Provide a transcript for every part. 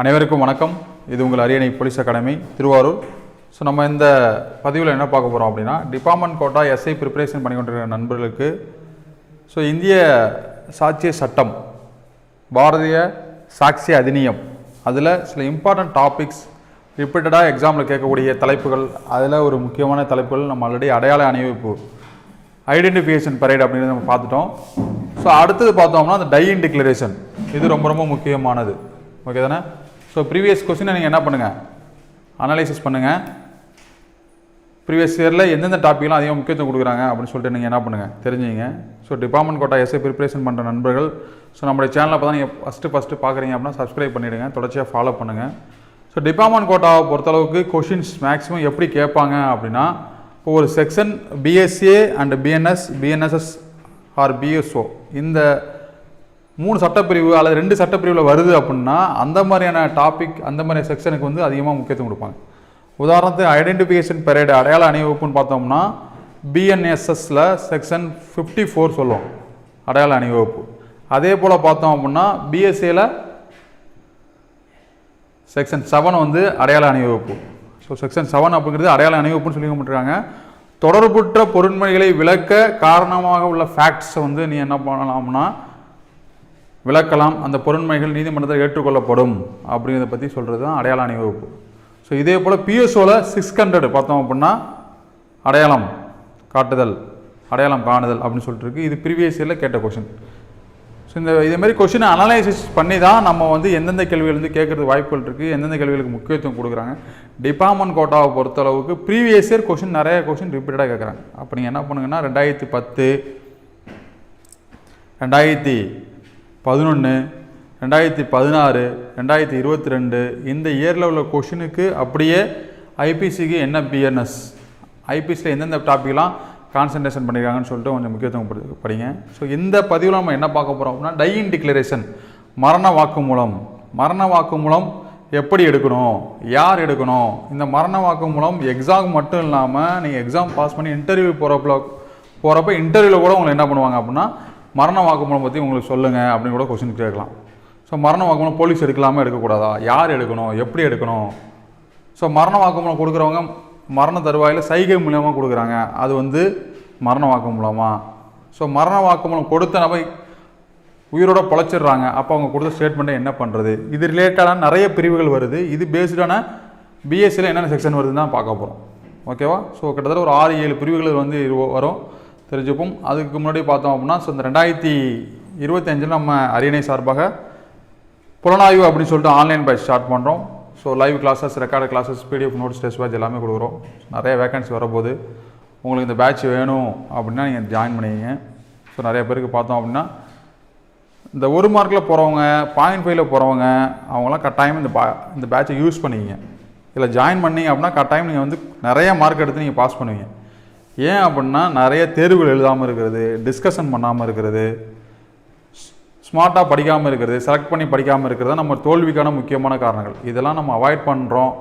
அனைவருக்கும் வணக்கம். இது உங்கள் அரியணை போலீஸ் அகாடமி திருவாரூர். ஸோ நம்ம இந்த பதிவில் என்ன பார்க்க போகிறோம் அப்படின்னா டிபார்ட்மெண்ட் கோட்டா எஸ்ஐ ப்ரிப்பரேஷன் பண்ணி கொண்டிருக்கிற நண்பர்களுக்கு ஸோ இந்திய சாட்சிய சட்டம் பாரதிய சாட்சிய அதிநியம் அதில் சில இம்பார்ட்டன்ட் டாபிக்ஸ் ரிப்பீட்டடாக எக்ஸாமில் கேட்கக்கூடிய தலைப்புகள் அதில் ஒரு முக்கியமான தலைப்புகள் நம்ம ஆல்ரெடி அடையாள அணிவிப்பு ஐடென்டிஃபிகேஷன் பரேட் அப்படின்னு நம்ம பார்த்துட்டோம். ஸோ அடுத்தது பார்த்தோம்னா அந்த டையின் டிக்ளரேஷன் இது ரொம்ப ரொம்ப முக்கியமானது. ஓகே தானே? ஸோ ப்ரீவியஸ் கொஸ்டினை நீங்கள் என்ன பண்ணுங்கள் அனலைசிஸ் பண்ணுங்கள் ப்ரீவியஸ் இயரில் எந்தெந்த டாப்பிக்லாம் அதிகம் முக்கியத்துவம் கொடுக்குறாங்க அப்படின்னு சொல்லிட்டு நீங்கள் என்ன பண்ணுங்கள் தெரிஞ்சுங்க. So department quota SI preparation பண்ணுற நண்பர்கள். ஸோ நம்மளுடைய சேனலை பார்த்தா நீங்கள் ஃபஸ்ட்டு ஃபஸ்ட்டு பார்க்குறீங்க அப்படின்னா சப்ஸ்கிரைப் பண்ணிவிடுங்க தொடர்ச்சியாக ஃபாலோ பண்ணுங்கள் ஸோ டிபார்ட்மெண்ட் கோட்டாவை பொறுத்தளவுக்கு கொஷின்ஸ் மேக்ஸிமம் எப்படி கேட்பாங்க அப்படின்னா இப்போ ஒரு section BSA and BNS BNSS or BSO இந்த மூணு சட்டப்பிரிவு அல்லது ரெண்டு சட்டப்பிரிவில் வருது அப்படின்னா அந்த மாதிரியான டாபிக் அந்த மாதிரி செக்ஷனுக்கு வந்து அதிகமாக முக்கியத்துவம் கொடுப்பாங்க. உதாரணத்துக்கு ஐடென்டிஃபிகேஷன் பெரேடு அடையாள அணிவகுப்புன்னு பார்த்தோம்னா பிஎன்எஸ்எஸில் செக்ஷன் ஃபிஃப்டி ஃபோர் சொல்லுவோம். அடையாள அணிவகுப்பு அதே போல் பார்த்தோம் அப்படின்னா பிஎஸ்சியில் செக்ஷன் செவன் வந்து அடையாள அணிவகுப்பு ஸோ செக்ஷன் செவன் அப்படிங்கிறது அடையாள அணிவகுப்புன்னு சொல்லி கொடுத்துருக்காங்க. தொடர்புற்ற பொருண்மைகளை விளக்க காரணமாக உள்ள ஃபேக்ட்ஸை வந்து நீ என்ன பண்ணலாம்னா விளக்கலாம் அந்த பொருண்மைகள் நீதிமன்றத்தில் ஏற்றுக்கொள்ளப்படும் அப்படிங்கிறத பற்றி சொல்கிறது தான் அடையாள அணிவகுப்பு ஸோ இதே போல் பிஎஸ்ஓவில் சிக்ஸ் ஹண்ட்ரட் பார்த்தோம் அப்படின்னா அடையாளம் காட்டுதல் அடையாளம் காணுதல் அப்படின்னு சொல்லிட்டு இருக்கு. இது ப்ரீவியஸ் இயரில் கேட்ட கொஷின் ஸோ இந்த இதே மாதிரி கொஷினை அனலைசிஸ் பண்ணி தான் நம்ம வந்து எந்தெந்த கேள்விகள் வந்து கேட்குறது வாய்ப்புகள் இருக்குது எந்தெந்த கேள்விகளுக்கு முக்கியத்துவம் கொடுக்குறாங்க. டிபார்ட்மெண்ட் கோட்டாவை பொறுத்தளவுக்கு ப்ரீவியஸ் இயர் கொஷின் நிறைய கொஷின் ரிப்பீட்டடாக கேட்குறாங்க. அப்போ நீங்கள் என்ன பண்ணுங்கன்னா ரெண்டாயிரத்தி பத்து ரெண்டாயிரத்தி பதினொன்று ரெண்டாயிரத்தி பதினாறு ரெண்டாயிரத்தி இருபத்தி ரெண்டு இந்த இயரில் உள்ள கொஷினுக்கு அப்படியே ஐபிசிக்கு என்ன பிஎன்எஸ் ஐபிசியில் எந்தெந்த டாப்பிக்லாம் கான்சன்ட்ரேஷன் பண்ணியிருக்காங்கன்னு சொல்லிட்டு கொஞ்சம் முக்கியத்துவம் படிங்க. ஸோ இந்த பதிவில் நம்ம என்ன பார்க்க போகிறோம் அப்படின்னா டையின் டிக்ளரேஷன் மரண வாக்குமூலம் மரண வாக்குமூலம் எப்படி எடுக்கணும்? யார் எடுக்கணும்? இந்த மரண வாக்குமூலம் எக்ஸாம் மட்டும் இல்லாமல் நீங்கள் எக்ஸாம் பாஸ் பண்ணி இன்டர்வியூ போகிறப்ப போகிறப்ப இன்டர்வியூவில் கூட உங்களை என்ன பண்ணுவாங்க அப்படின்னா மரண வாக்குமூலம் பற்றி உங்களுக்கு சொல்லுங்கள் அப்படின்னு கூட கொஸ்டின் கேட்கலாம். ஸோ மரண வாக்குமூலம் போலீஸ் எடுக்கலாமா எடுக்கக்கூடாதா? யார் எடுக்கணும்? எப்படி எடுக்கணும்? ஸோ மரண வாக்குமூலம் கொடுக்குறவங்க மரண தருவாயில் சைகை மூலியமாக கொடுக்குறாங்க. அது வந்து மரண வாக்குமூலமா? ஸோ மரண வாக்குமூலம் கொடுத்த நபை உயிரோட பொழைச்சிடுறாங்க. அப்போ அவங்க கொடுத்த ஸ்டேட்மெண்ட்டை என்ன பண்ணுறது இது ரிலேட்டடான நிறைய பிரிவுகள் வருது. இது பேஸ்டான பிஎஸ்சியில் என்னென்ன செக்ஷன் வருதுன்னு தான் பார்க்க போகிறோம் ஓகேவா ஸோ கிட்டத்தட்ட ஒரு ஆறு ஏழு பிரிவுகள் வந்து வரும். தெரிஞ்சுப்போம். அதுக்கு முன்னாடி பார்த்தோம் அப்படின்னா ஸோ இந்த ரெண்டாயிரத்தி இருபத்தஞ்சில் நம்ம அரியணை சார்பாக புலனாய்வு அப்படின்னு சொல்லிட்டு ஆன்லைன் பேட்ச் ஸ்டார்ட் பண்ணுறோம் so live classes record classes PDF notes test batch எல்லாமே கொடுக்குறோம். நிறைய வேகன்சி வரப்போகுது. உங்களுக்கு இந்த பேட்ச் வேணும் அப்படின்னா நீங்கள் ஜாயின் பண்ணிக்கங்க. ஸோ நிறைய பேருக்கு பார்த்தோம் அப்படின்னா இந்த ஒரு மார்க்கில் போகிறவங்க பாயிண்ட் ஃபைவ்ல போகிறவங்க அவங்களாம் கட்டாயம் இந்த பா இந்த பேட்சை யூஸ் பண்ணிக்கிங்க. இதில் ஜாயின் பண்ணீங்க அப்படின்னா கட்டாயம் நீங்கள் வந்து நிறைய மார்க் எடுத்து நீங்கள் பாஸ் பண்ணுவீங்க. ஏன் அப்படின்னா நிறைய தேர்வுகள் எழுதாமல் இருக்கிறது டிஸ்கஷன் பண்ணாமல் இருக்கிறது ஸ்மார்ட்டாக படிக்காமல் இருக்கிறது செலக்ட் பண்ணி படிக்காமல் இருக்கிறது தான் நம்ம தோல்விக்கான முக்கியமான காரணங்கள். இதெல்லாம் நம்ம அவாய்ட் பண்ணுறோம்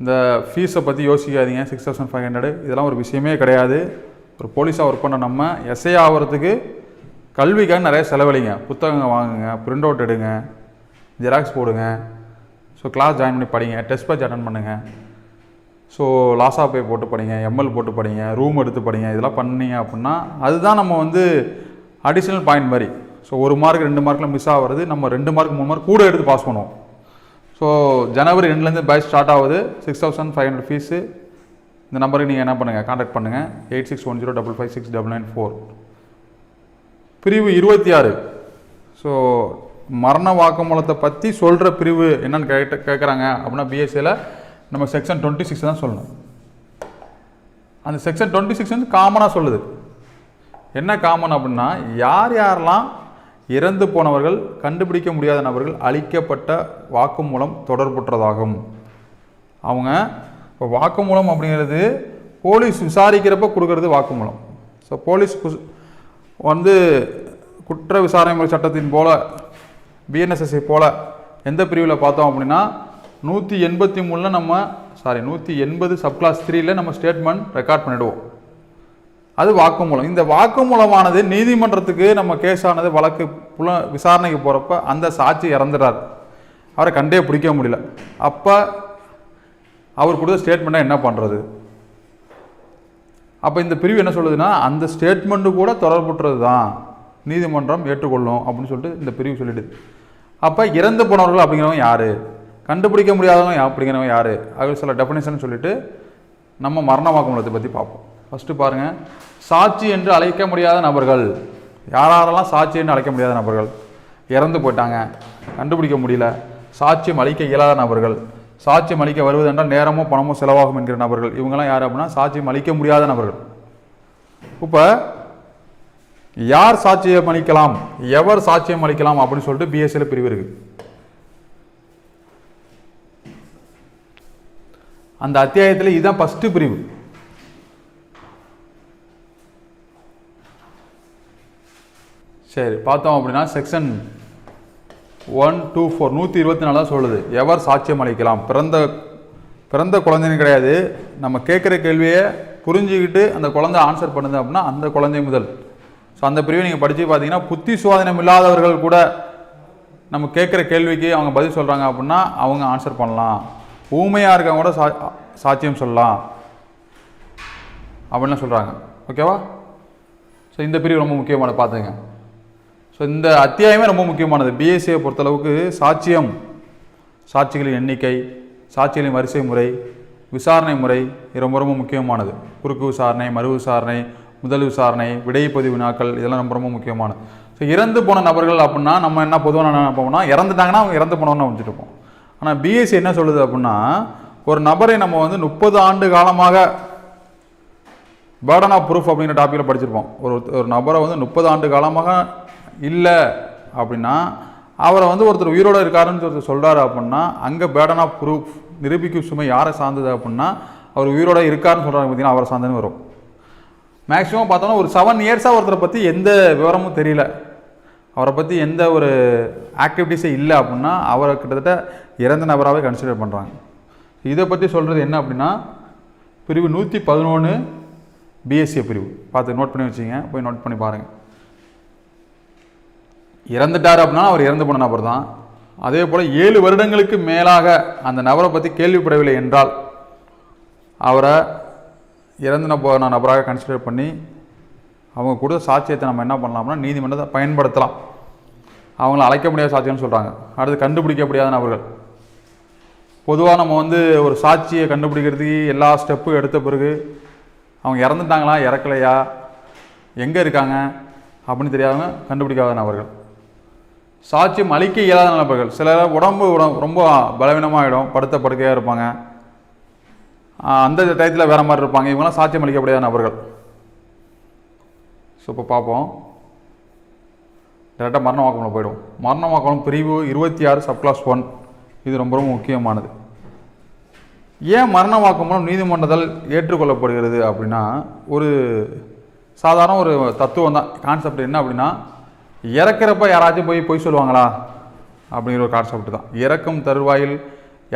இந்த ஃபீஸை பற்றி யோசிக்காதீங்க சிக்ஸ் தௌசண்ட் ஃபைவ் ஹண்ட்ரட் இதெல்லாம் ஒரு விஷயமே கிடையாது. ஒரு போலீஸாக ஒர்க் பண்ண நம்ம எஸ்ஐ ஆகிறதுக்கு கல்விக்காக நிறைய செலவழிங்க. புத்தகங்கள் வாங்குங்க பிரிண்ட் அவுட் எடுங்க ஜெராக்ஸ் போடுங்க. ஸோ கிளாஸ் ஜாயின் பண்ணி படிங்க டெஸ்ட் பேட்ச் அட்டன் பண்ணுங்கள் ஸோ லாஸா பே போட்டு படிங்க எம்எல் போட்டு படிங்க ரூம் எடுத்து படிங்க இதெல்லாம் பண்ணீங்க அப்படின்னா அதுதான் நம்ம வந்து அடிஷ்னல் பாயிண்ட் மாதிரி. ஸோ ஒரு மார்க் ரெண்டு மார்க்கில் மிஸ் ஆகிறது நம்ம ரெண்டு மார்க் மூணு மார்க் கூட எடுத்து பாஸ் பண்ணுவோம். ஸோ ஜனவரி ரெண்டுலேருந்து பேட்ச் ஸ்டார்ட் ஆகுது six thousand five hundred fees இந்த நம்பருக்கு நீங்கள் என்ன பண்ணுங்கள் காண்டாக்ட் பண்ணுங்கள் eight six one zero double five six double nine four பிரிவு இருபத்தி ஆறு. ஸோ மரண வாக்குமூலத்தை பற்றி சொல்கிற பிரிவு என்னென்னு கேட்ட கேட்குறாங்க அப்படின்னா பிஎஸ்சியில் நம்ம செக்ஷன் டுவெண்ட்டி சிக்ஸ் தான் சொல்லணும். அந்த செக்ஷன் டுவெண்ட்டி சிக்ஸ் வந்து காமனாக சொல்லுது. என்ன காமன் அப்படின்னா யார் யாரெல்லாம் இறந்து போனவர்கள் கண்டுபிடிக்க முடியாத நபர்கள் அளிக்கப்பட்ட வாக்குமூலம் தொடர்புற்றதாகும். அவங்க இப்போ வாக்குமூலம் அப்படிங்கிறது போலீஸ் விசாரிக்கிறப்ப கொடுக்கறது வாக்குமூலம். ஸோ போலீஸ் வந்து குற்ற விசாரணை முறை சட்டத்தின் போல் பிஎன்எஸ்எஸ்ஐ போல் எந்த பிரிவில் பார்த்தோம் அப்படின்னா நூற்றி எண்பத்தி மூணில் நம்ம சாரி நூற்றி எண்பது சப்கிளாஸ் த்ரீல நம்ம ஸ்டேட்மெண்ட் ரெக்கார்ட் பண்ணிடுவோம். அது வாக்குமூலம். இந்த வாக்குமூலமானது நீதிமன்றத்துக்கு நம்ம கேஸ் ஆனது வழக்கு புல விசாரணைக்கு போகிறப்ப அந்த சாட்சி இறந்துறார். அவரை கண்டே பிடிக்க முடியல. அப்போ அவர் கொடுத்த ஸ்டேட்மெண்ட்டை என்ன பண்ணுறது அப்போ இந்த பிரிவு என்ன சொல்லுதுன்னா அந்த ஸ்டேட்மெண்ட்டு கூட தொடர்புற்றது தான். நீதிமன்றம் ஏற்றுக்கொள்ளும் அப்படின்னு சொல்லிட்டு இந்த பிரிவு சொல்லிடுது. அப்போ இறந்து போனவர்கள் அப்படிங்கிறவங்க யார்? கண்டுபிடிக்க முடியாதவங்க அப்படிங்கிறவங்க யார்? அது சில டெஃபினேஷன் சொல்லிட்டு நம்ம மரண வாக்குமூலத்தை பற்றி பார்ப்போம். ஃபஸ்ட்டு பாருங்கள் சாட்சி என்று அழைக்க முடியாத நபர்கள். யார் யாரெல்லாம் சாட்சி என்று அழைக்க முடியாத நபர்கள்? இறந்து போயிட்டாங்க. கண்டுபிடிக்க முடியல. சாட்சியம் அளிக்க இயலாத நபர்கள். சாட்சியம் அளிக்க வருவதென்றால் நேரமோ பணமோ செலவாகும் என்கிற நபர்கள். இவங்கெல்லாம் யார் அப்படின்னா சாட்சியம் அளிக்க முடியாத நபர்கள். இப்போ யார் சாட்சியம் அளிக்கலாம் எவர் சாட்சியம் அளிக்கலாம் அப்படின்னு சொல்லிட்டு பிஎஸ்சியில் பிரிவு இருக்குது அந்த அத்தியாயத்தில் இதுதான் ஃபஸ்ட்டு பிரிவு. சரி பார்த்தோம் அப்படின்னா செக்ஷன் ஒன் டூ ஃபோர் நூற்றி இருபத்தி நாலு தான் சொல்லுது. எவர் சாட்சியம் அளிக்கலாம்? பிறந்த பிறந்த குழந்தைன்னு கிடையாது. நம்ம கேட்குற கேள்வியை புரிஞ்சுக்கிட்டு அந்த குழந்தை ஆன்சர் பண்ணுது அப்படின்னா அந்த குழந்தை முதல். ஸோ அந்த பிரிவை நீங்கள் படித்து பார்த்தீங்கன்னா புத்தி சுவாதீனம் இல்லாதவர்கள் கூட நம்ம கேட்குற கேள்விக்கு அவங்க பதில் சொல்கிறாங்க அப்படின்னா அவங்க ஆன்சர் பண்ணலாம். ஊமையாக இருக்கவங்க கூட சா சாட்சியம் சொல்லலாம். அப்படின்லாம் சொல்கிறாங்க ஓகேவா ஸோ இந்த பிரிவு ரொம்ப முக்கியமானது பார்த்துங்க ஸோ இந்த அத்தியாயமே ரொம்ப முக்கியமானது. பிஎஸ்சியை பொறுத்தளவுக்கு சாட்சியம். சாட்சிகளின் எண்ணிக்கை சாட்சிகளின் வரிசை முறை விசாரணை முறை இது ரொம்ப ரொம்ப முக்கியமானது. குறுக்கு விசாரணை மறு விசாரணை முதல் விசாரணை விடைப்பதிவு வினாக்கள் இதெல்லாம் ரொம்ப ரொம்ப முக்கியமானது. ஸோ இறந்து போன நபர்கள் அப்படின்னா நம்ம என்ன பொதுவாக என்ன நினைப்போம்னா இறந்துட்டாங்கன்னா அவங்க இறந்து போனவன்னு வச்சுட்டு இருப்போம். ஆனால் பிஎஸ்சி என்ன சொல்லுது அப்படின்னா ஒரு நபரை நம்ம வந்து முப்பது ஆண்டு காலமாக பேர்டன் ஆஃப் ப்ரூஃப் அப்படிங்கிற டாப்பிக்கில் படிச்சிருப்போம். ஒரு ஒரு நபரை வந்து முப்பது ஆண்டு காலமாக இல்லை அப்படின்னா அவரை வந்து ஒருத்தர் உயிரோடு இருக்காருன்னு ஒருத்தர் சொல்கிறாரு அப்படின்னா அங்கே பேர்டன் ஆஃப் ப்ரூஃப் நிரூபிக்கும் சுமை யாரை சார்ந்தது அப்படின்னா அவர் உயிரோட இருக்காருன்னு சொல்கிறாங்க பார்த்தீங்கன்னா அவரை சார்ந்துன்னு வரும். மேக்ஸிமம் பார்த்தோன்னா ஒரு செவன் இயர்ஸாக ஒருத்தரை பற்றி எந்த விவரமும் தெரியல. அவரை பற்றி எந்த ஒரு ஆக்டிவிட்டீஸே இல்லை அப்படின்னா அவரை கிட்டத்தட்ட இறந்த நபராகவே கன்சிடர் பண்ணுறாங்க இதை பற்றி சொல்கிறது என்ன அப்படின்னா பிரிவு நூற்றி பதினொன்று பிஎஸ்சி பிரிவு. பார்த்து நோட் பண்ணி வச்சுங்க போய் நோட் பண்ணி பாருங்கள் இறந்துட்டார் அப்படின்னா அவர் இறந்து போன நபர் தான். அதே போல் ஏழு வருடங்களுக்கு மேலாக அந்த நபரை பற்றி கேள்விப்படவில்லை என்றால் அவரை இறந்து போன நபராக கன்சிடர் பண்ணி அவங்க கொடுத்த சாட்சியத்தை நம்ம என்ன பண்ணலாம்னா நீதிமன்றத்தை பயன்படுத்தலாம். அவங்கள அழைக்க முடியாத சாட்சியம்னு சொல்கிறாங்க அடுத்து கண்டுபிடிக்க முடியாத நபர்கள். பொதுவாக நம்ம வந்து ஒரு சாட்சியை கண்டுபிடிக்கிறதுக்கு எல்லா ஸ்டெப்பும் எடுத்த பிறகு அவங்க இறந்துட்டாங்களா இறக்கலையா எங்கே இருக்காங்க அப்படின்னு தெரியாதவங்க கண்டுபிடிக்காத நபர்கள் சாட்சியம் அளிக்க இயலாத நபர்கள். சிலர் உடம்பு உடம்பு ரொம்ப பலவீனமாகிடும் படுத்த படுக்கையாக இருப்பாங்க. அந்த டயத்தில் வேறு மாதிரி இருப்பாங்க. இவங்களாம் சாட்சியம் அளிக்க முடியாத நபர்கள். ஸோ இப்போ பார்ப்போம் டேரெக்டாக மரண வாக்கம்ல போயிடும். மரண வாக்கம் பிரிவு இருபத்தி ஆறு சப்கிளாஸ் ஒன் இது ரொம்ப ரொம்ப முக்கியமானது. ஏன் மரண வாக்குமூலம் நீதிமன்றத்தால் ஏற்றுக்கொள்ளப்படுகிறது அப்படின்னா ஒரு சாதாரண ஒரு தத்துவம் தான். கான்செப்ட் என்ன அப்படின்னா இறக்கிறப்ப யாராச்சும் போய் பொய் சொல்லுவாங்களா? அப்படிங்கிற ஒரு கான்செப்ட் தான். இறக்கும் தருவாயில்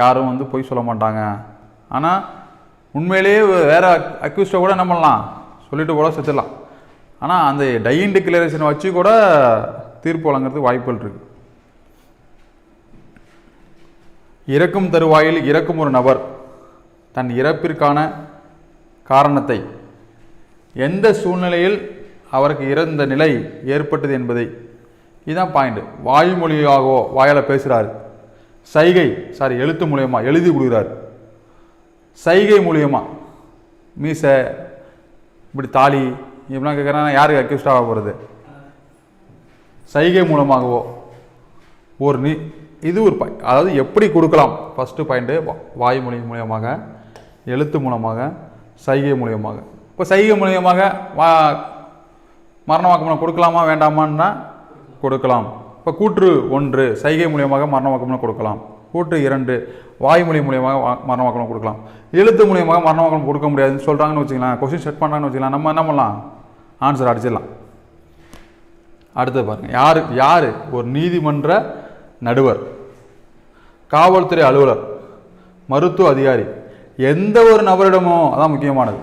யாரும் வந்து பொய் சொல்ல மாட்டாங்க. ஆனால் உண்மையிலேயே வேறு அக்யூஸ்டை கூட என்ன பண்ணலாம்? சொல்லிட்டு கூட செத்துடலாம். ஆனால் அந்த டையின் டிக்ளரேஷனை வச்சு கூட தீர்ப்பு வழங்குறதுக்கு வாய்ப்புகள் இருக்குது இறக்கும் தருவாயில் இறக்கும் ஒரு நபர் தன் இறப்பிற்கான காரணத்தை. எந்த சூழ்நிலையில் அவருக்கு இறந்த நிலை ஏற்பட்டது என்பதை. இதுதான் பாயிண்ட் வாய்மொழியாகவோ வாயால் பேசுகிறார் சைகை சாரி எழுத்து மூலயமா எழுதி கொடுக்குறார். சைகை மூலியமா. மீசை இப்படி தாலி இப்படிலாம் கேட்குறாங்கன்னா யாருக்கு அக்யூஸ்டாக ஆக போகிறது சைகை மூலமாகவோ. ஒரு நீ இது ஒரு பாயிண்ட் அதாவது எப்படி கொடுக்கலாம்? ஃபஸ்ட்டு பாயிண்ட்டு வாய்மொழி மூலியமாக எழுத்து மூலமாக சைகை மூலியமாக. இப்போ சைகை மூலியமாக வா மரண வாக்குமூலம் கொடுக்கலாமா வேண்டாமான்னா கொடுக்கலாம். இப்போ கூற்று ஒன்று சைகை மூலியமாக மரண வாக்குமூலம் கொடுக்கலாம். கூற்று இரண்டு வாய்மொழி மூலியமாக வா- மரண வாக்குமூலம் கொடுக்கலாம். எழுத்து மூலியமாக மரண வாக்குமூலம் கொடுக்க முடியாதுன்னு சொல்கிறாங்கன்னு வச்சுக்கலாம் கொஸ்டின் செட் பண்ணுறாங்கன்னு வச்சுக்கலாம் நம்ம என்ன பண்ணலாம்? ஆன்சர் அடிச்சிடலாம். அடுத்து பாருங்கள் யார் யார்? ஒரு நீதிமன்ற நடுவர் காவல்துறை அலுவலர் மருத்துவ அதிகாரி எந்த ஒரு நபரிடமோ அதான் முக்கியமானது.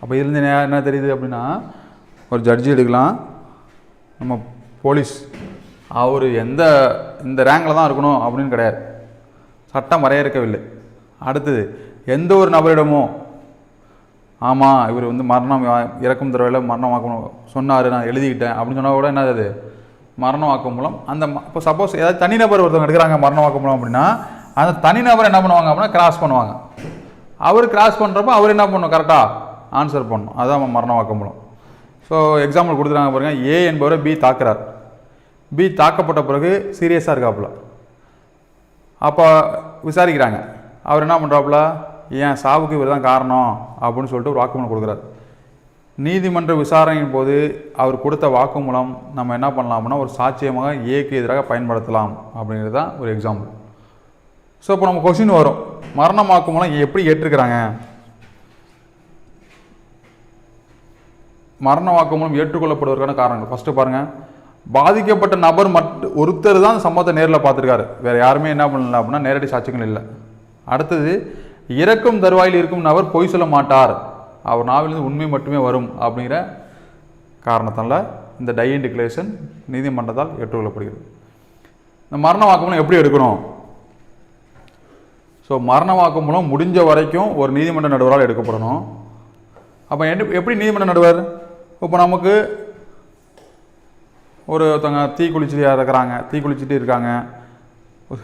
அப்போ இருந்து என்ன- தெரியுது அப்படின்னா ஒரு ஜட்ஜி எடுக்கலாம். நம்ம போலீஸ் அவர் எந்த இந்த ரேங்கில் தான் இருக்கணும் அப்படின்னு கிடையாது. சட்டம் வரையறுக்கவில்லை. அடுத்தது எந்த ஒரு நபரிடமோ ஆமாம் இவர் வந்து மரணம் வா- இறக்கும் தடவையில் மரணம் சொன்னார் நான் எழுதிக்கிட்டேன் அப்படின்னு சொன்னால் கூட என்னது அது? மரண வாக்குமூலம் அந்த ம- இப்போ சப்போஸ் ஏதாவது தனிநபர் ஒருத்தவங்க எடுக்கிறாங்க மரண வாக்குமூலம் அப்படின்னா அந்த தனிநபர் என்ன பண்ணுவாங்க அப்படின்னா கிராஸ் பண்ணுவாங்க. அவர் கிராஸ் பண்ணுறப்போ அவர் என்ன பண்ணணும்? கரெக்டாக ஆன்சர் பண்ணணும். அதுதான் மரண வாக்குமூலம் ஸோ எக்ஸாம்பிள் கொடுத்துருக்காங்க பாருங்கள் ஏ என்பவரை பி தாக்குறார். பி தாக்கப்பட்ட பிறகு சீரியஸாக இருக்காப்புல. அப்போ விசாரிக்கிறாங்க. அவர் என்ன பண்ணுறாப்புல ஏன் சாவுக்கு இவர் தான் காரணம் அப்படின்னு சொல்லிட்டு ஒரு வாக்குமூலம் கொடுக்குறாரு. நீதிமன்ற விசாரணையின் போது அவர் கொடுத்த வாக்குமூலம் நம்ம என்ன பண்ணலாம் அப்படின்னா ஒரு சாட்சியமாக ஏக்கு எதிராக பயன்படுத்தலாம் அப்படிங்கிறது தான் ஒரு எக்ஸாம்பிள் ஸோ இப்போ நம்ம கொஷின் வரும். மரண வாக்குமூலம் எப்படி ஏற்றுக்கிறாங்க? மரண வாக்குமூலம் ஏற்றுக்கொள்ளப்படுவதற்கான காரணங்கள். ஃபஸ்ட்டு பாருங்கள் பாதிக்கப்பட்ட நபர் மட் ஒருத்தர் தான் சம்பவத்தை நேரில் பார்த்துருக்காரு. வேறு யாருமே என்ன பண்ணல அப்படின்னா நேரடி சாட்சியங்கள் இல்லை. அடுத்தது இறக்கும் தருவாயில் இருக்கும் நபர் பொய் சொல்ல மாட்டார். அவர் நாவிலிருந்து உண்மை மட்டுமே வரும் அப்படிங்கிற காரணத்தால் இந்த டையின் டிக்ளரேஷன் நீதிமன்றத்தால் ஏற்றுக்கொள்ளப்படுகிறது. இந்த மரண வாக்குமூலம் எப்படி எடுக்கணும்? ஸோ மரண வாக்குமூலம் முடிஞ்ச வரைக்கும் ஒரு நீதிமன்ற நடுவரால் எடுக்கப்படணும். அப்போ எப்படி நீதிமன்ற நடுவர்? இப்போ நமக்கு ஒரு ஒருத்தவங்க தீ குளிச்சுட்டு இருக்கிறாங்க தீ குளிச்சுட்டு இருக்காங்க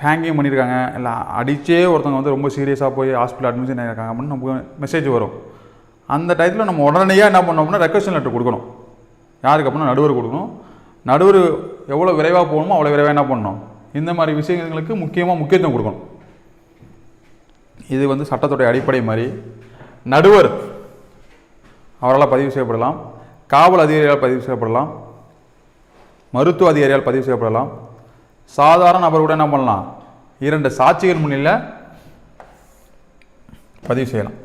ஹேங்கிங் பண்ணியிருக்காங்க இல்லை அடித்தே ஒருத்தவங்க வந்து ரொம்ப சீரியஸாக போய் ஹாஸ்பிட்டல் அட்மிஷன் ஆகிருக்காங்க அப்படின்னு நமக்கு மெசேஜ் வரும். அந்த டயத்தில் நம்ம உடனடியாக என்ன பண்ணோம்னா ரெக்வஸ்டன் லெட்டர் கொடுக்கணும். யாருக்கு அப்படின்னா நடுவர் கொடுக்கணும். நடுவர் எவ்வளோ விரைவாக போகணுமோ அவ்வளோ விரைவாக என்ன பண்ணணும்? இந்த மாதிரி விஷயங்களுக்கு முக்கியமாக முக்கியத்துவம் கொடுக்கணும். இது வந்து சட்டத்துடைய அடிப்படை மாதிரி. நடுவர் அவரால் பதிவு செய்யப்படலாம். காவல் அதிகாரியால் பதிவு செய்யப்படலாம். மருத்துவ அதிகாரியால் பதிவு செய்யப்படலாம். சாதாரண நபர் கூட என்ன பண்ணலாம்? இரண்டு சாட்சிகள் முன்னில் பதிவு செய்யலாம்.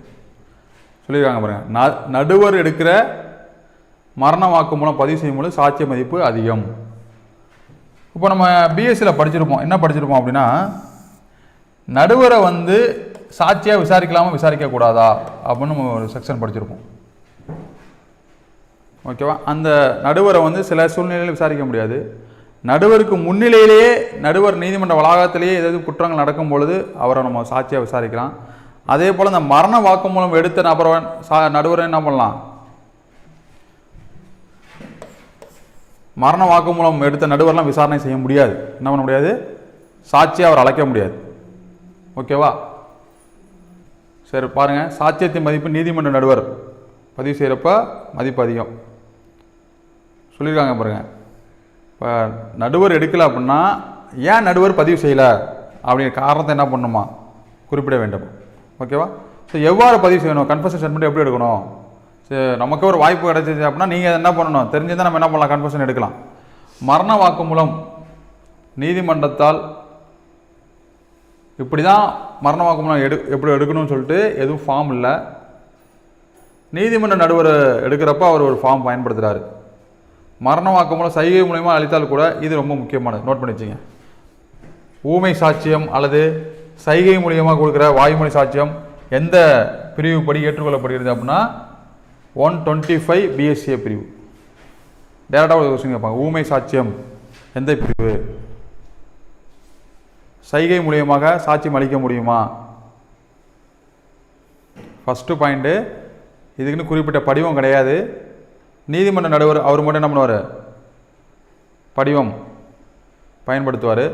சொல்லியிருக்காங்க பாருங்கள் ந- நடுவர் எடுக்கிற மரண வாக்கு மூலம் பதிவு செய்யும் பொழுது சாட்சிய மதிப்பு அதிகம். இப்போ நம்ம பிஎஸ்சியில் படிச்சிருப்போம். என்ன படிச்சிருப்போம் அப்படின்னா நடுவரை வந்து சாட்சியாக விசாரிக்கலாமா விசாரிக்கக்கூடாதா அப்படின்னு நம்ம ஒரு செக்ஷன் படிச்சிருப்போம். ஓகேவா அந்த நடுவரை வந்து சில சூழ்நிலையில் விசாரிக்க முடியாது. நடுவருக்கு முன்னிலையிலேயே நடுவர் நீதிமன்ற வளாகத்திலேயே ஏதாவது குற்றங்கள் நடக்கும் பொழுது அவரை நம்ம சாட்சியாக விசாரிக்கலாம். அதே போல் இந்த மரண வாக்குமூலம் எடுத்த நபரை சா நடுவரை என்ன பண்ணலாம்? மரண வாக்குமூலம் எடுத்த நடுவர்லாம் விசாரணை செய்ய முடியாது. என்ன பண்ண முடியாது? சாட்சியை அவர் அழைக்க முடியாது. ஓகேவா சரி பாருங்கள் சாட்சியத்தின் மதிப்பு நீதிமன்ற நடுவர். பதிவு செய்கிறப்ப மதிப்பு அதிகம். சொல்லியிருக்காங்க பாருங்கள் இப்போ நடுவர் எடுக்கலை அப்படின்னா ஏன் நடுவர் பதிவு செய்யலை? அப்படிங்கிற காரணத்தை என்ன பண்ணணுமா குறிப்பிட வேண்டும். ஓகேவா? ஸோ எவ்வாறு பதிவு செய்யணும்? கன்ஃபர்ஷன் ஸ்டேட்மெண்ட் எப்படி எடுக்கணும்? சரி நமக்கு ஒரு வாய்ப்பு கிடச்சிச்சு அப்படின்னா நீங்கள் என்ன பண்ணணும்? தெரிஞ்சிருந்தால் நம்ம என்ன பண்ணலாம்? கன்ஃபர்ஷன் எடுக்கலாம். மரண வாக்குமூலம் நீதிமன்றத்தால் இப்படி தான் மரண வாக்குமூலம் எடு எப்படி எடுக்கணும்னு சொல்லிட்டு எதுவும் ஃபார்ம் இல்லை. நீதிமன்ற நடுவர் எடுக்கிறப்ப அவர் ஒரு ஃபார்ம் பயன்படுத்துகிறாரு மரண வாக்குமூலம் சைகை மூலயமா அளித்தால் கூட இது ரொம்ப முக்கியமானது. நோட் பண்ணி வச்சுங்க. ஊமை சாட்சியம் அல்லது சைகை மூலியமாக கொடுக்குற வாய்மொழி சாட்சியம் எந்த பிரிவு படி ஏற்றுக்கொள்ளப்படுகிறது அப்படின்னா ஒன் டுவெண்ட்டி ஃபைவ் பிஎஸ்சிஏ பிரிவு. டேரெக்டாக ஒரு கொஸ்டின் கேட்பாங்க. ஊமை சாட்சியம் எந்த பிரிவு? சைகை மூலியமாக சாட்சியம் அளிக்க முடியுமா? ஃபஸ்ட்டு பாயிண்ட்டு இதுக்குன்னு குறிப்பிட்ட படிவம் கிடையாது. நீதிமன்ற நடுவர் அவர் மட்டும் என்ன பண்ணுவார்? படிவம் பயன்படுத்துவார்.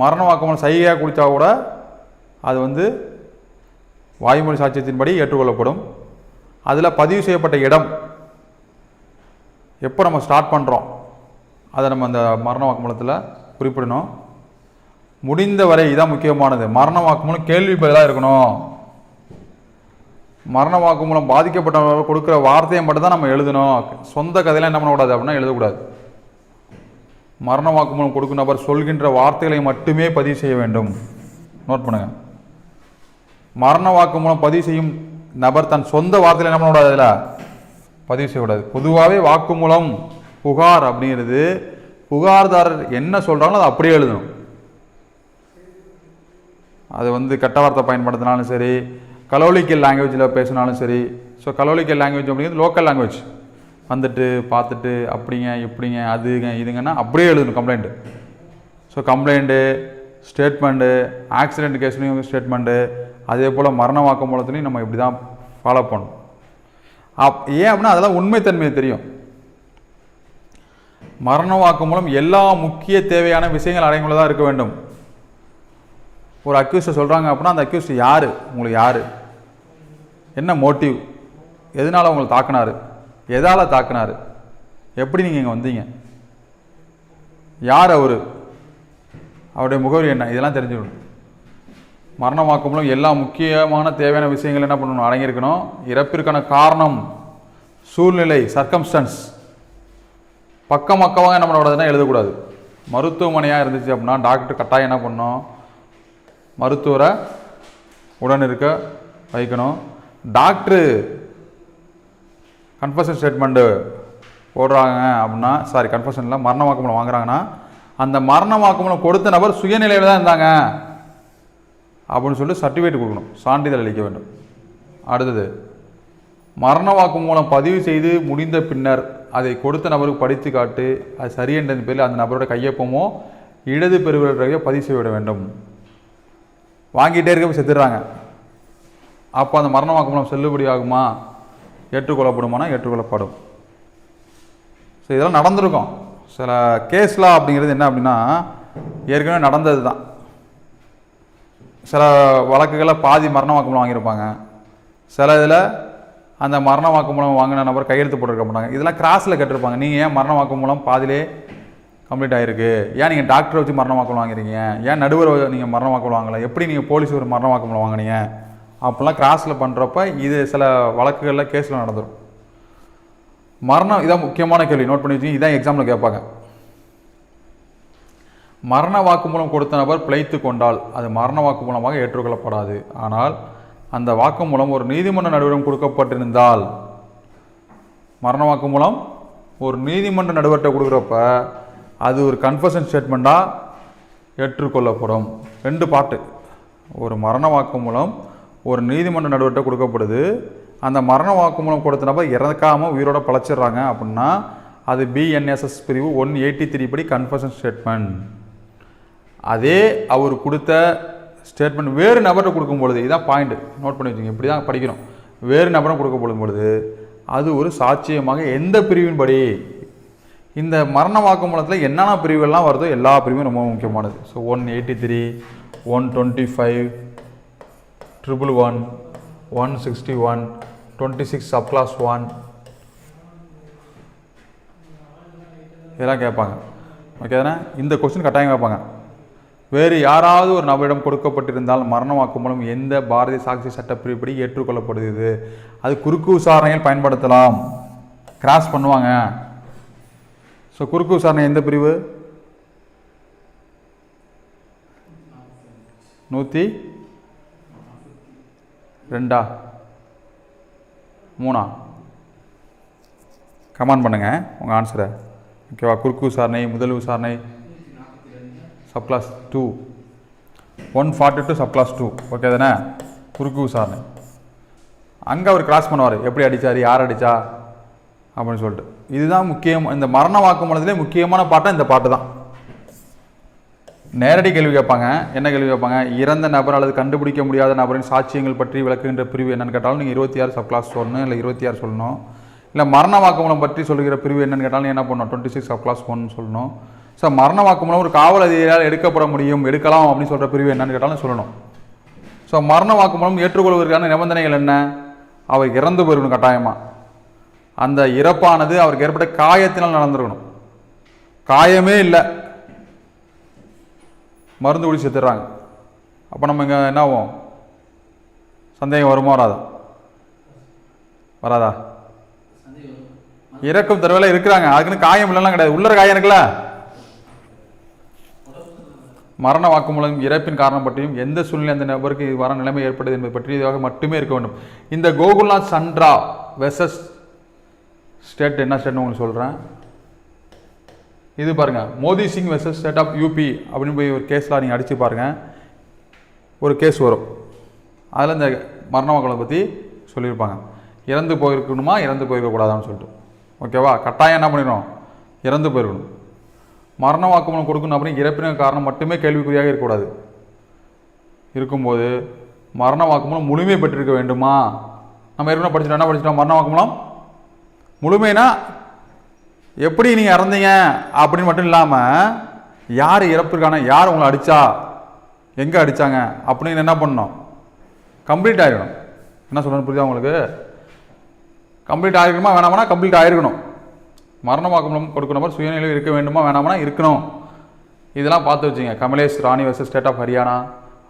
மரண வாக்குமூலம் சைகையாக குடித்தா கூட அது வந்து வாய்மொழி சாட்சியத்தின்படி ஏற்றுக்கொள்ளப்படும். அதில் பதிவு செய்யப்பட்ட இடம் எப்போ நம்ம ஸ்டார்ட் பண்ணுறோம் அதை நம்ம அந்த மரண வாக்குமூலத்தில் குறிப்பிடணும். முடிந்த வரை இதான் முக்கியமானது. மரண வாக்குமூலம் கேள்வி பதிலாக இருக்கணும். மரண வாக்குமூலம் பாதிக்கப்பட்டவர்கள் கொடுக்குற வார்த்தையை மட்டும் தான் நம்ம எழுதணும். சொந்த கதையெல்லாம் என்ன பண்ணக்கூடாது அப்படின்னா எழுதக்கூடாது. மரண வாக்குமூலம் கொடுக்கும் நபர் சொல்கின்ற வார்த்தைகளை மட்டுமே பதிவு செய்ய வேண்டும். நோட் பண்ணுங்கள் மரண வாக்குமூலம் பதிவு செய்யும் நபர் தன் சொந்த வார்த்தையில் என்ன பண்ணக்கூடாது அதில்? பதிவு செய்யக்கூடாது. பொதுவாகவே வாக்குமூலம் புகார் அப்படிங்கிறது புகார்தாரர் என்ன சொல்கிறாங்களோ அதை அப்படியே எழுதணும். அது வந்து கெட்ட வார்த்தை பயன்படுத்தினாலும் சரி கலோலிக்கல் லாங்குவேஜில் பேசினாலும் சரி. ஸோ கலோலிக்கல் லாங்குவேஜ் அப்படிங்கிறது லோக்கல் லாங்குவேஜ் வந்துட்டு பார்த்துட்டு அப்படிங்க இப்படிங்க அதுங்க இதுங்கன்னா அப்படியே எழுதணும் complaint so complaint statement accident கேஸ்லையும் statement அதே போல் மரண வாக்குமூலத்துலையும் நம்ம இப்படி தான் ஃபாலோ பண்ணணும். அப் ஏன் அப்படின்னா அதெல்லாம் உண்மைத்தன்மை தெரியும். மரண வாக்குமூலம் எல்லா முக்கிய தேவையான விஷயங்கள் அடங்கியுள்ளதாக இருக்க வேண்டும். ஒரு அக்யூஸ்டை சொல்கிறாங்க அப்படின்னா அந்த அக்யூஸ்ட் யார்? உங்களுக்கு யார்? என்ன மோட்டிவ் எதனால் உங்களை தாக்குனாரு? எதால் தாக்குனாரு? எப்படி நீங்கள் இங்கே வந்தீங்க? யார் அவர்? அவருடைய முகவரி என்ன? இதெல்லாம் தெரிஞ்சுக்கணும். மரண எல்லா முக்கியமான தேவையான விஷயங்கள் என்ன பண்ணணும்? அடங்கியிருக்கணும். இறப்பிற்கான காரணம் சூழ்நிலை சர்க்கம்ஸ்டன்ஸ் பக்கம் பக்கமாக என்ன பண்ணக்கூடாதுன்னா எழுதக்கூடாது. மருத்துவமனையாக இருந்துச்சு அப்படின்னா டாக்டர் கட்டாயம் என்ன பண்ணணும்? மருத்துவரை உடன் இருக்க வைக்கணும். டாக்டரு கன்ஃபர்ஷன் ஸ்டேட்மெண்ட்டு போடுறாங்க அப்படின்னா சாரி கன்ஃபர்ஷனில் மரண வாக்குமூலம் வாங்குறாங்கன்னா அந்த மரண வாக்குமூலம் கொடுத்த நபர் சுயநிலையில் தான் இருந்தாங்க அப்படின்னு சொல்லி சர்டிஃபிகேட் கொடுக்கணும். சான்றிதழ் அளிக்க வேண்டும். அடுத்தது மரண வாக்குமூலம் பதிவு செய்து முடிந்த பின்னர் அதை கொடுத்த நபருக்கு படித்து காட்டு அது சரி பேரில் அந்த நபரோட கையொப்பமோ இடது பெறுவதாக பதிவு செய்ய விட வேண்டும். வாங்கிட்டே இருக்க செத்துடுறாங்க. அப்போ அந்த மரண வாக்குமூலம் செல்லுபடி ஆகுமா ஏற்றுக்கொள்ளப்படுமானா ஏற்றுக்கொள்ளப்படும். ஸோ இதெல்லாம் நடந்திருக்கும். சில கேஸ்லாம் அப்படிங்கிறது என்ன அப்படின்னா ஏற்கனவே நடந்தது தான். சில வழக்குகளை பாதி மரண வாக்குமூலம் வாங்கியிருப்பாங்க. சில இதில் அந்த மரண வாக்குமூலம் வாங்கின நபர் கையெழுத்து போட்டிருக்க மாட்டாங்க. இதெல்லாம் கிராஸில் கேட்டிருப்பாங்க. நீங்கள் ஏன் மரண வாக்குமூலம் பாதியிலே கம்ப்ளீட் ஆகிருக்கு ஏன் நீங்கள் டாக்டரை வச்சு மரண வாக்குமூலம் வாங்குறீங்க ஏன் நடுவர் நீங்கள் மரண வாக்குமூலம் வாங்கலை? எப்படி நீங்கள் போலீஸ் ஒரு மரண வாக்குமூலம் வாங்குனீங்க? அப்போல்லாம் கிராஸில் பண்ணுறப்ப இது சில வழக்குகளில் கேஸில் நடந்துடும் மரணம் இதான் முக்கியமான கேள்வி. நோட் பண்ணி வச்சுங்க இதான் எக்ஸாமில் கேட்பாங்க. மரண வாக்குமூலம் கொடுத்த நபர் பிழைத்து கொண்டால் அது மரண வாக்குமூலமாக ஏற்றுக்கொள்ளப்படாது. ஆனால் அந்த வாக்குமூலம் ஒரு நீதிமன்ற நடுவரிடம் கொடுக்கப்பட்டிருந்தால் மரண வாக்குமூலம் ஒரு நீதிமன்ற நடுவர்கிட்ட கொடுக்குறப்ப அது ஒரு கன்ஃபர்ஷன் ஸ்டேட்மெண்ட்டாக ஏற்றுக்கொள்ளப்படும். ரெண்டு பாட்டு ஒரு மரண வாக்குமூலம் ஒரு நீதிமன்ற நடுவர்கிட்ட கொடுக்கப்படுது. அந்த மரண வாக்குமூலம் கொடுத்த நபர் இறக்காமல் உயிரோட பழச்சிடுறாங்க அப்படின்னா அது பிஎன்எஸ்எஸ் பிரிவு ஒன் எயிட்டி த்ரீ படி கன்ஃபர்ஷன் ஸ்டேட்மெண்ட் அதே அவர் கொடுத்த ஸ்டேட்மெண்ட் வேறு நபர்கிட்ட கொடுக்கும் பொழுது இதான் பாயிண்ட் நோட் பண்ணி வச்சுங்க இப்படி தான் படிக்கிறோம். வேறு நபரும் கொடுக்கப்படும் பொழுது அது ஒரு சாட்சியமாக எந்த பிரிவின்படி? இந்த மரண வாக்குமூலத்தில் என்னென்ன பிரிவுகள்லாம் வருதோ எல்லா பிரிவும் ரொம்ப முக்கியமானது. So one eighty three one twenty five triple one one sixty one twenty six sub class one இதெல்லாம் கேட்பாங்க. ஓகே தானே? இந்த கொஸ்டின் கட்டாயம் கேட்பாங்க. வேறு யாராவது ஒரு நபரிடம் கொடுக்கப்பட்டிருந்தால் மரண வாக்குமூலம் எந்த பாரதிய சாட்சி சட்டப்பிரிப்படி ஏற்றுக்கொள்ளப்படுகிறது? அது குறுக்கு விசாரணையில் பயன்படுத்தலாம். கிராஸ் பண்ணுவாங்க. ஸோ குறுக்கு விசாரணை எந்த பிரிவு? நூற்றி ரெண்டா? மூணா? கமெண்ட் பண்ணுங்க உங்கள் ஆன்சரை ஓகேவா குறுக்கு விசாரணை முதல் விசாரணை. Sub two one forty two sub two okay தானே? குறுக்கு விசாரணை. அங்கே அவர் கிராஸ் பண்ணுவார். எப்படி அடித்தார் யார் அடித்தா அப்படின்னு சொல்லிட்டு. இதுதான் முக்கியம். இந்த மரண வாக்குமூலத்திலே முக்கியமான பாட்டாக இந்த பாட்டு தான். நேரடி கேள்வி கேட்பாங்க. என்ன கேள்வி கேட்பாங்க? இறந்த நபர் அல்லது கண்டுபிடிக்க முடியாத நபரின் சாட்சியங்கள் பற்றி விளக்குகின்ற பிரிவு என்னன்னு கேட்டாலும் நீங்கள் இருபத்தி ஆறு சப் கிளாஸ் சொல்லணும் இல்லை இருபத்தி ஆறு சொல்லணும். இல்லை மரண வாக்குமூலம் பற்றி சொல்கிற பிரிவு என்னன்னு கேட்டாலும் என்ன பண்ணணும்? Twenty six sub class one சொல்லணும். ஸோ மரண வாக்குமூலம் ஒரு காவல் அதிகாரியால் எடுக்கப்பட முடியும் எடுக்கலாம் அப்படின்னு சொல்கிற பிரிவு என்னன்னு கேட்டாலும் சொல்லணும். ஸோ மரண வாக்குமூலம் ஏற்றுக்கொள்வதற்கான நிபந்தனைகள் என்ன? அவர் இறந்து போயிருக்கணும் கட்டாயமாக அந்த இறப்பானது அவருக்கு ஏற்பட்ட காயத்தினால் நடந்திருக்கணும். காயமே இல்லை. மருந்து குடி செத்துடுறாங்க. அப்போ நம்ம இங்கே என்ன ஆகும் சந்தேகம் வருமா வராதா? வராதா? இறக்கும் தருவையில் இருக்கிறாங்க. அதுக்குன்னு காயம் இல்லைலாம் கிடையாது. உள்ளர காயம் இருக்குல்ல? மரண வாக்குமூலம் இறப்பின் காரணம் பற்றியும் எந்த சூழ்நிலை அந்த நபருக்கு வர நிலைமை ஏற்பட்டது என்பது பற்றியதாக மட்டுமே இருக்க வேண்டும். இந்த கோகுல்நாத் சந்திரா வெசஸ் ஸ்டேட் என்ன ஸ்டேட்னு உங்களுக்கு சொல்கிறேன் இது பாருங்கள் Moti Singh versus state of UP அப்படின்னு போய் ஒரு கேஸ்லாம் நீங்கள் அடித்து பாருங்கள் ஒரு கேஸ் வரும். அதில் இந்த மரண மக்களை பற்றி சொல்லியிருப்பாங்க. இறந்து போயிருக்கணுமா இறந்து போயிருக்கக்கூடாதான்னு சொல்லிட்டு. ஓகேவா கட்டாயம் என்ன பண்ணிடணும்? இறந்து போயிருக்கணும். மரண வாக்குமூலம் கொடுக்கணும் அப்படின்னு இறப்பின காரணம் மட்டுமே கேள்விக்குறியாக இருக்கக்கூடாது. இருக்கும்போது மரண வாக்குமூலம் முழுமை பெற்றிருக்க வேண்டுமா? நம்ம ஏற்கனவே படிச்சிட்டோம். என்ன படிச்சிட்டோம்? மரண வாக்குமூலம் முழுமைனா எப்படி நீங்கள் இறந்தீங்க அப்படின்னு மட்டும் இல்லாமல் யார் இறப்பிற்கான யார் உங்களை அடித்தா எங்கே அடித்தாங்க அப்படின்னு என்ன பண்ணணும்? கம்ப்ளீட் ஆகிடணும் என்ன சொல்கிறேன்னு புரியுதா உங்களுக்கு? கம்ப்ளீட் ஆகிருக்கணுமா வேணாமனா கம்ப்ளீட் ஆகிருக்கணும் மரண வாக்குமூலம் மாதிரி சுயநிலை இருக்க வேண்டுமா வேணாமனா இருக்கணும். இதெல்லாம் பார்த்து வச்சுங்க. Kamlesh Rani versus state of Haryana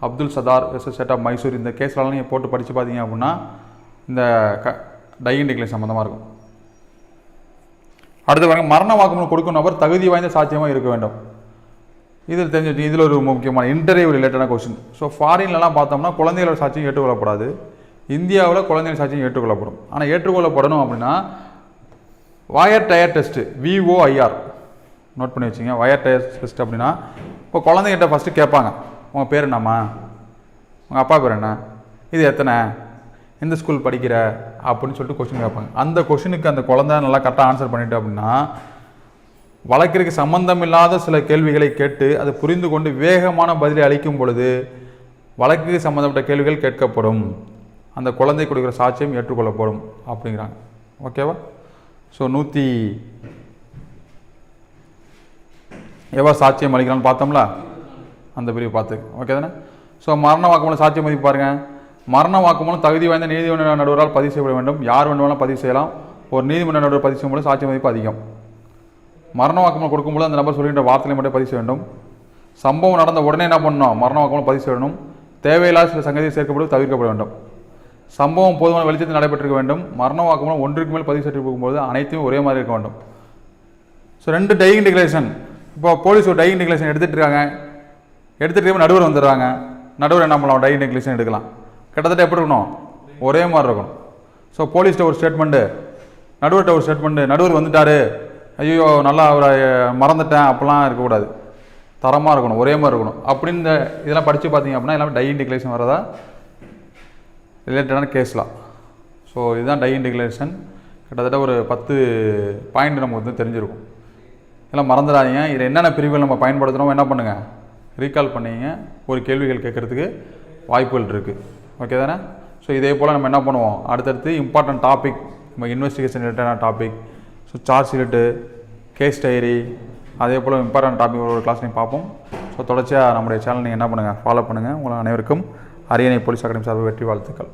Abdul Sattar versus state of Mysore இந்த கேஸ்லாம் நீங்கள் போட்டு படித்து பார்த்தீங்க அப்படின்னா இந்த க டையின் டிக்ளேஷன் சம்மந்தமாக இருக்கும். அடுத்து பாருங்கள் மரண வாக்குமூலம் கொடுக்கும் நபர் தகுதி வாய்ந்த சாட்சியமாக இருக்க வேண்டும். இதில் தெரிஞ்சு இதில் ஒரு முக்கியமான இன்டர்வியூ ரிலேட்டடான கொஸ்டின் ஸோ ஃபாரின்லலாம் பார்த்தோம்னா குழந்தைகளோட சாட்சியம் ஏற்றுக்கொள்ளப்படாது. இந்தியாவில் குழந்தைகள் சாட்சியம் ஏற்றுக்கொள்ளப்படும். ஆனால் ஏற்றுக்கொள்ளப்படணும் அப்படின்னா voir dire test VOIR note பண்ணி வச்சுங்க வயர் டயர் டெஸ்ட் அப்படின்னா இப்போ குழந்தைகிட்ட ஃபஸ்ட்டு கேட்பாங்க உங்கள் பேர் என்னம்மா? உங்கள் அப்பா பேர் என்ன? இது எத்தனை? எந்த ஸ்கூல் படிக்கிற அப்படின்னு சொல்லிட்டு கொஷின் கேட்பாங்க. அந்த கொஷினுக்கு அந்த குழந்தை நல்லா கரெக்டாக ஆன்சர் பண்ணிட்டு அப்படின்னா வழக்கிற்கு சம்பந்தம் இல்லாத சில கேள்விகளை கேட்டு அதை புரிந்து கொண்டு வேகமான பதிலை அளிக்கும் பொழுது வழக்குக்கு சம்மந்தப்பட்ட கேள்விகள் கேட்கப்படும். அந்த குழந்தை கொடுக்குற சாட்சியம் ஏற்றுக்கொள்ளப்படும் அப்படிங்கிறாங்க. ஓகேவா ஸோ நூற்றி எவ்வளோ சாட்சியம் அளிக்கிறான்னு பார்த்தோம்ல? அந்த பிரிவு பார்த்து. ஓகே தானே? ஸோ மரண வாக்குமூலம் சாட்சியம் மதிப்பு பாருங்கள் மரண வாக்குமூலம் தகுதி வாய்ந்த நீதிமன்ற நடுவரால் பதிவு செய்யப்பட வேண்டும். யார் வேண்டுமானாலும் பதிவு செய்யலாம். ஒரு நீதிமன்ற நடுவர் பதிவு செய்யும்போது சாட்சி மதிப்பு அதிகம். மரண வாக்குமூலம் கொடுக்கும்போது அந்த நபர் சொல்கின்ற வார்த்தையை மட்டும் பதிவு செய்ய வேண்டும். சம்பவம் நடந்த உடனே என்ன பண்ணணும்? மரண வாக்குமூலம் பதிவு செய்ய வேண்டும். தேவையில்லாத சில சங்கதியை சேர்க்கப்பட்டு தவிர்க்கப்பட வேண்டும். சம்பவம் போதுமான வெளிச்சத்தில் நடைபெற்றிருக்க வேண்டும். மரண வாக்குமூலம் ஒன்றுக்கு மேல் பதிவு செய்து போகும்போது அனைத்தையும் ஒரே மாதிரி இருக்க வேண்டும். ஸோ ரெண்டு டையிங் டிக்ளரேஷன். இப்போ போலீஸ் ஒரு டையிங் டிக்ளரேஷன் எடுத்துகிட்டு இருக்காங்க. எடுத்துகிட்டு நடுவர் வந்துடுறாங்க. நடுவர் என்ன பண்ணலாம்? டையிங் டிக்ளரேஷன் எடுக்கலாம். கிட்டத்தட்ட எப்படி இருக்கணும்? ஒரே மாதிரி இருக்கணும். ஸோ போலீஸ்கிட்ட ஒரு ஸ்டேட்மெண்ட்டு நடுவர்கிட்ட ஒரு ஸ்டேட்மெண்ட்டு நடுவர் வந்துட்டாரு. ஐயோ நல்லா அவரை மறந்துட்டேன் அப்படிலாம் இருக்கக்கூடாது. தரமாக இருக்கணும் ஒரே மாதிரி இருக்கணும். அப்படின்னு இந்த இதெல்லாம் படித்து பார்த்தீங்க அப்படின்னா எல்லாமே டையிங் டிக்ளரேஷன் வரதா ரிலேட்டடான கேஸ்லாம் ஸோ இதுதான் டையிங் டிக்ளரேஷன் கிட்டத்தட்ட ஒரு பத்து பாயிண்ட் நமக்கு வந்து தெரிஞ்சிருக்கும். இதெல்லாம் மறந்துடாதீங்க. இதில் என்னென்ன பிரிவுகள் நம்ம பயன்படுத்துகிறோம் என்ன பண்ணுங்கள் ரீகால் பண்ணிங்க. ஒரு கேள்விகள் கேட்குறதுக்கு வாய்ப்புகள் இருக்குது ஓகே தானே? ஸோ இதே போல் நம்ம என்ன பண்ணுவோம்? அடுத்தடுத்து இம்பார்ட்டன்ட் டாபிக் நம்ம இன்வெஸ்டிகேஷன் ரிலேட்டடான topic so charge sheet case diary அதே போல் இம்பார்ட்டன்ட் டாபிக் ஒரு கிளாஸ்லையும் பார்ப்போம். ஸோ தொடர்ச்சியாக நம்முடைய சேனல் நீங்கள் என்ன பண்ணுங்கள் ஃபாலோ பண்ணுங்கள் உங்கள் அனைவருக்கும் அரியணை போலீஸ் அகாடமி சார்பில் வெற்றி வாழ்த்துக்கள்.